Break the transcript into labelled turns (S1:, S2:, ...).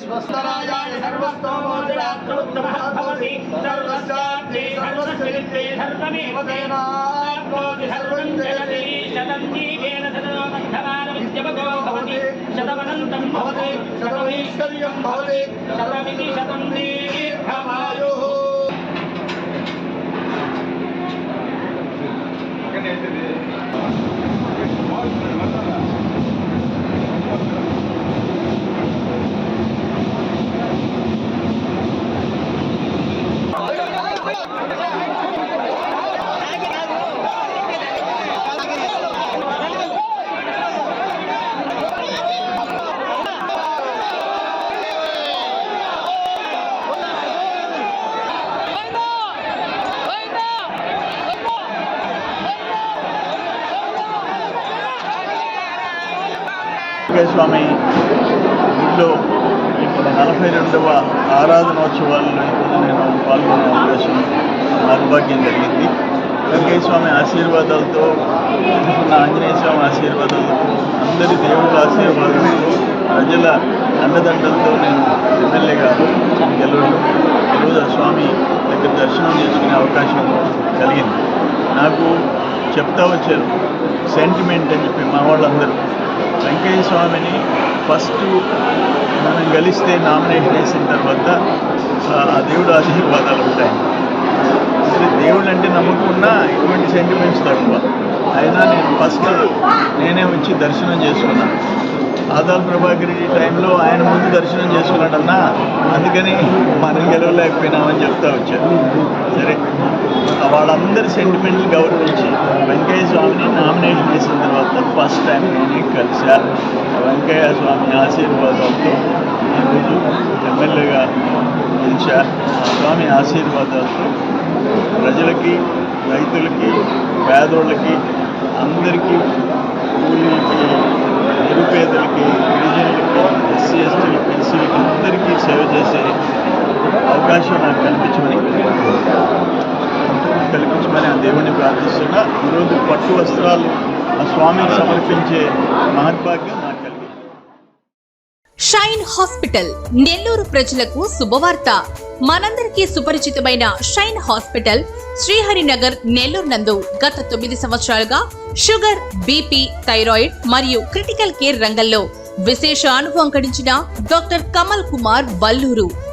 S1: స్వస్థరాజాయ సర్వస్తోమోదిరాత్రోత్తమః సర్వస్యార్థే సర్వస్యనిత్యే సర్వమేవ తేనాత్మోది సర్వం జగతి
S2: శతం జీవేన శతమానమధ్యమగో భవతి శతమనంతం భవతి
S1: శతమైశ్వర్యం భవతి
S2: శతమితి శతం దీర్ఘమాయు
S3: స్వామి గుడిలో ఇప్పుడు నలభై రెండవ ఆరాధనోత్సవాల్లో ఈరోజు నేను పాల్గొనే అవకాశం దౌర్భాగ్యం జరిగింది. వెంకయ్య స్వామి ఆశీర్వాదాలతో ఉన్న ఆంజనేయ స్వామి ఆశీర్వాదాలతో అందరి దేవుళ్ళ ఆశీర్వాదాలతో ప్రజల అండదండలతో నేను ఎమ్మెల్యేగా గెలవడం ఈరోజు ఆ స్వామి దగ్గర దర్శనం చేసుకునే అవకాశం కలిగింది. నాకు చెప్తా వచ్చారు సెంటిమెంట్ అని చెప్పి మా వాళ్ళందరూ. వెంకయ్య స్వామిని ఫస్ట్ మనం గెలిస్తే నామినేషన్ వేసిన తర్వాత ఆ దేవుడు ఆశీర్వాదాలు ఉంటాయి. అసలు దేవుడు అంటే నమ్ముకున్నా ఇటువంటి సెంటిమెంట్స్ తక్కువ. అయినా నేను ఫస్ట్ నేనే వచ్చి దర్శనం చేసుకున్నాను ఆదాల్ ప్రభాకర్ టైంలో ఆయన ముందు దర్శనం చేసుకున్నాడన్నా అందుకని మనం గెలవలేకపోయినామని చెప్తా వచ్చారు. సరే వాళ్ళందరి సెంటిమెంట్లు గౌరవించి వెంకయ్య స్వామిని నామినేషన్ చేసిన తర్వాత ఫస్ట్ టైం నేనే కలిసా. వెంకయ్య స్వామి ఆశీర్వాదాలతో ఈరోజు ఎమ్మెల్యేగా గెలిచా స్వామి ఆశీర్వాదాలతో ప్రజలకి రైతులకి పేదోళ్ళకి అందరికీ అవకాశం నాకు కల్పించమని కల్పించమని ఆ దేవుణ్ణి ప్రార్థిస్తున్నా. ఈరోజు పట్టు వస్త్రాలు ఆ స్వామికి సమర్పించే మహద్భాగ్యం నాకు కలిగింది.
S4: షైన్ హాస్పిటల్ నెల్లూరు ప్రజలకు శుభవార్త. మనందరికీ సుపరిచితమైన షైన్ హాస్పిటల్ శ్రీహరినగర్ నెల్లూరు నందు గత తొమ్మిది సంవత్సరాలుగా షుగర్ బీపీ థైరాయిడ్ మరియు క్రిటికల్ కేర్ రంగంలో విశేష అనుభవం గడించిన doctor Kamal Kumar Valluru